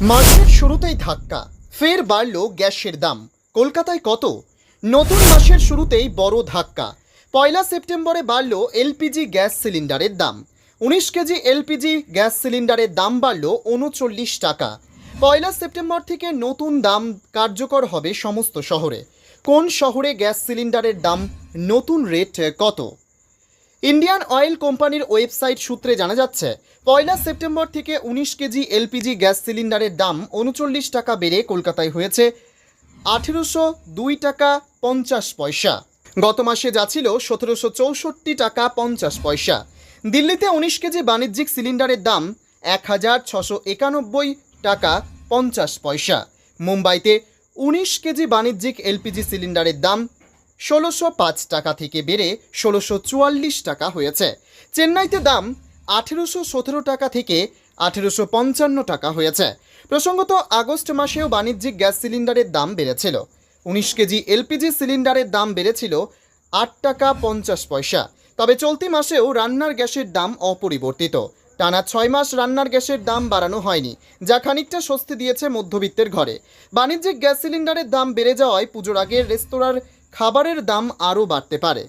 মাসের শুরুতেই ধাক্কা, ফের বাড়ল গ্যাসের দাম। কলকাতায় কত? নতুন মাসের শুরুতেই বড় ধাক্কা। পয়লা সেপ্টেম্বরে বাড়ল এলপিজি গ্যাস সিলিন্ডারের দাম। উনিশ কেজি এলপিজি গ্যাস সিলিন্ডারের দাম বাড়ল উনচল্লিশ টাকা। পয়লা সেপ্টেম্বর থেকে নতুন দাম কার্যকর হবে সমস্ত শহরে। কোন শহরে গ্যাস সিলিন্ডারের দাম, নতুন রেট কত? ইন্ডিয়ান অয়েল কোম্পানির ওয়েবসাইট সূত্রে জানা যাচ্ছে, পয়লা সেপ্টেম্বর থেকে উনিশ কেজি এলপিজি গ্যাস সিলিন্ডারের দাম উনচল্লিশ টাকা বেড়ে কলকাতায় হয়েছে আঠেরোশো দুই টাকা পঞ্চাশ পয়সা। গত মাসে যা ছিল সতেরোশো চৌষট্টি টাকা পঞ্চাশ পয়সা। দিল্লিতে উনিশ কেজি বাণিজ্যিক সিলিন্ডারের দাম এক হাজার ছশো একানব্বই টাকা পঞ্চাশ পয়সা। মুম্বাইতে উনিশ কেজি বাণিজ্যিক এলপিজি সিলিন্ডারের দাম ষোলোশো পাঁচ টাকা থেকে বেড়ে ষোলোশো চুয়াল্লিশ টাকা হয়েছে। চেন্নাইতে দাম আঠেরোশো সতেরো টাকা থেকে আঠেরোশো পঞ্চান্ন টাকা হয়েছে। প্রসঙ্গত, আগস্ট মাসেও বাণিজ্যিক গ্যাস সিলিন্ডারের দাম বেড়েছিল। উনিশ কেজি এলপিজি সিলিন্ডারের দাম বেড়েছিল আট টাকা পঞ্চাশ পয়সা। তবে চলতি মাসেও রান্নার গ্যাসের দাম অপরিবর্তিত। টানা ছয় মাস রান্নার গ্যাসের দাম বাড়ানো হয়নি, যা খানিকটা স্বস্তি দিয়েছে মধ্যবিত্তের ঘরে। বাণিজ্যিক গ্যাস সিলিন্ডারের দাম বেড়ে যাওয়ায় পুজোর আগের রেস্তোরাঁর খাবারের দাম আরও বাড়তে পারে।